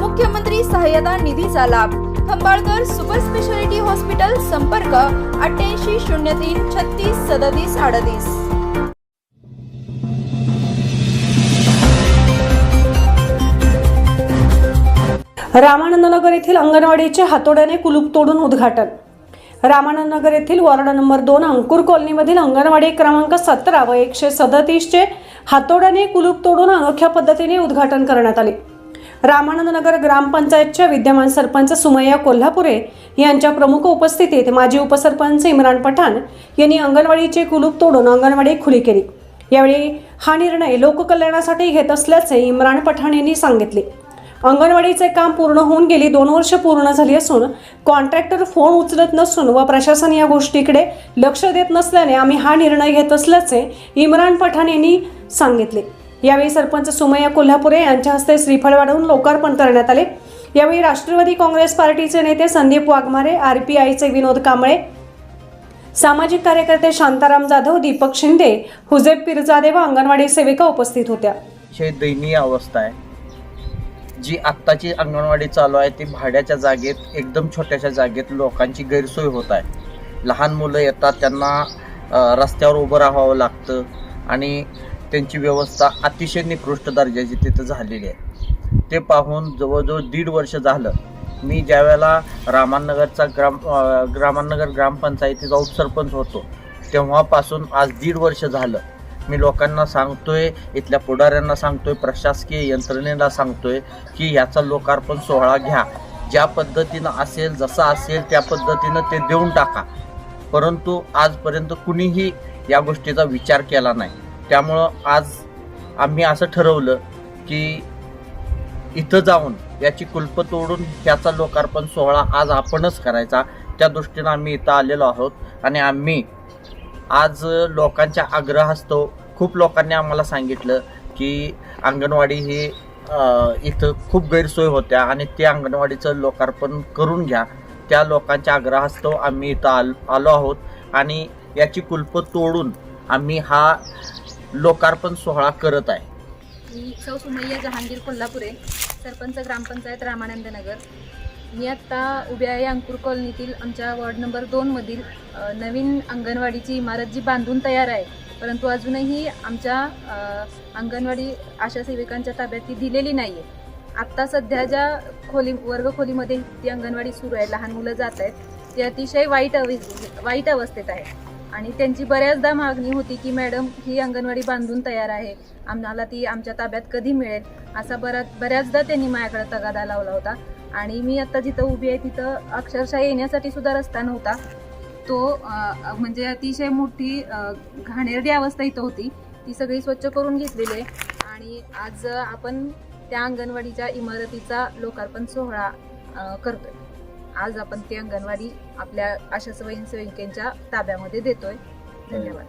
मुख्यमंत्री सहाय्यता निधीचा लाभ. खंबाळकर सुपर स्पेशालिटी हॉस्पिटल संपर्क अठ्ठ्याऐंशी शून्य तीन छत्तीस सदतीस अडतीस. रामानंदनगर येथील अंगणवाडीचे हातोड्याने कुलूप तोडून उद्घाटन. रामानंदनगर येथील वॉर्ड नंबर दोन अंकुर कॉलनीमधील अंगणवाडी क्रमांक सतरा व एकशे सदतीसचे हातोड्याने कुलूप तोडून अनोख्या पद्धतीने उद्घाटन करण्यात आले. रामानंदनगर ग्रामपंचायतच्या विद्यमान सरपंच सुमय्या कोल्हापुरे यांच्या प्रमुख उपस्थितीत माजी उपसरपंच इम्रान पठाण यांनी अंगणवाडीचे कुलूप तोडून अंगणवाडी खुली केली. यावेळी हा निर्णय लोककल्याणासाठी घेत असल्याचे इम्रान पठाण यांनी सांगितले. अंगणवाडीचे काम पूर्ण होऊन गेली दोन वर्ष पूर्ण झाली असून कॉन्ट्रॅक्टर फोन उचलत नसून व प्रशासन या गोष्टीकडे लक्ष देत नसल्याने आम्ही हा निर्णय घेत असल्याचे इम्रान पठाण यांनी सांगितले. यावेळी सरपंच सुमया कोल्हापुरे यांच्या हस्ते श्रीफळ वाढवून लोकार्पण करण्यात आले. यावेळी राष्ट्रवादी काँग्रेस पार्टीचे नेते संदीप वाघमारे आर पी आयचे विनोद कांबळे सामाजिक कार्यकर्ते शांताराम जाधव दीपक शिंदे हुजेब पिरजादे व अंगणवाडी सेविका उपस्थित होत्या. अतिशय दयनीय अवस्था आहे. जी आत्ताची अंगणवाडी चालू आहे ती भाड्याच्या जागेत एकदम छोट्याशा जागेत लोकांची गैरसोय होत आहे. लहान मुलं येतात त्यांना रस्त्यावर उभं राहावं लागतं आणि त्यांची व्यवस्था अतिशय निकृष्ट दर्जाची तिथं झालेली आहे. ते पाहून जवळजवळ दीड वर्ष झालं. मी ज्यावेळेला रामानगरचा ग्राम ग्रामानगर ग्रामपंचायतीचा उपसरपंच होतो तेव्हापासून आज दीड वर्ष झालं. मी लोकांना सांगतोय इथल्या पुढाऱ्यांना सांगतोय प्रशासकीय यंत्रणेला सांगतोय की याचा लोकार्पण सोहळा घ्या. ज्या पद्धतीनं असेल जसं असेल त्या पद्धतीनं ते देऊन टाका. परंतु आजपर्यंत कुणीही या गोष्टीचा विचार केला नाही. त्यामुळं आज आम्ही असं ठरवलं की इथं जाऊन याची कुलप तोडून त्याचा लोकार्पण सोहळा आज आपणच करायचा. त्या दृष्टीनं आम्ही इथं आलेलो आहोत आणि आम्ही आज लोकांच्या आग्रहास्तव खूप लोकांनी आम्हाला सांगितलं की अंगणवाडी ही इथं खूप गैरसोय होत्या आणि ते अंगणवाडीचं लोकार्पण करून घ्या. त्या लोकांच्या आग्रहास्तव आम्ही इथं आल आलो आहोत आणि याची कुलप तोडून आम्ही हा लोकार्पण सोहळा करत आहे. मी सौ सुमय्या जहांगीर कोल्हापुरे सरपंच ग्रामपंचायत रामानंद नगर. मी आत्ता उभी आहे अंकुर कॉलनीतील आमच्या वॉर्ड नंबर दोनमधील नवीन अंगणवाडीची इमारत जी बांधून तयार आहे. परंतु अजूनही आमच्या अंगणवाडी आशा सेविकांच्या ताब्यात ती दिलेली नाही आहे आत्ता सध्या ज्या खोली वर्ग खोलीमध्ये ती अंगणवाडी सुरू आहे लहान मुलं जात आहेत ती अतिशय वाईट अवि वाईट अवस्थेत आहे आणि त्यांची बऱ्याचदा मागणी होती की मॅडम ही अंगणवाडी बांधून तयार आहे. आम्हाला ती आमच्या ताब्यात कधी मिळेल? असा बऱ्याच बऱ्याचदा त्यांनी माझ्याकडे तगादा लावला होता. आणि मी आता जिथं उभी आहे तिथं अक्षरशः येण्यासाठी सुद्धा रस्ता नव्हता. तो म्हणजे अतिशय मोठी घाणेरडी अवस्था इथं होती. ती सगळी स्वच्छ करून घेतलेली आहे. आणि आज आपण त्या अंगणवाडीच्या इमारतीचा लोकार्पण सोहळा करतोय. आज आपण ती अंगणवाडी आपल्या आशा स्वयंसेविकेच्या ताब्यामध्ये देतोय. धन्यवाद.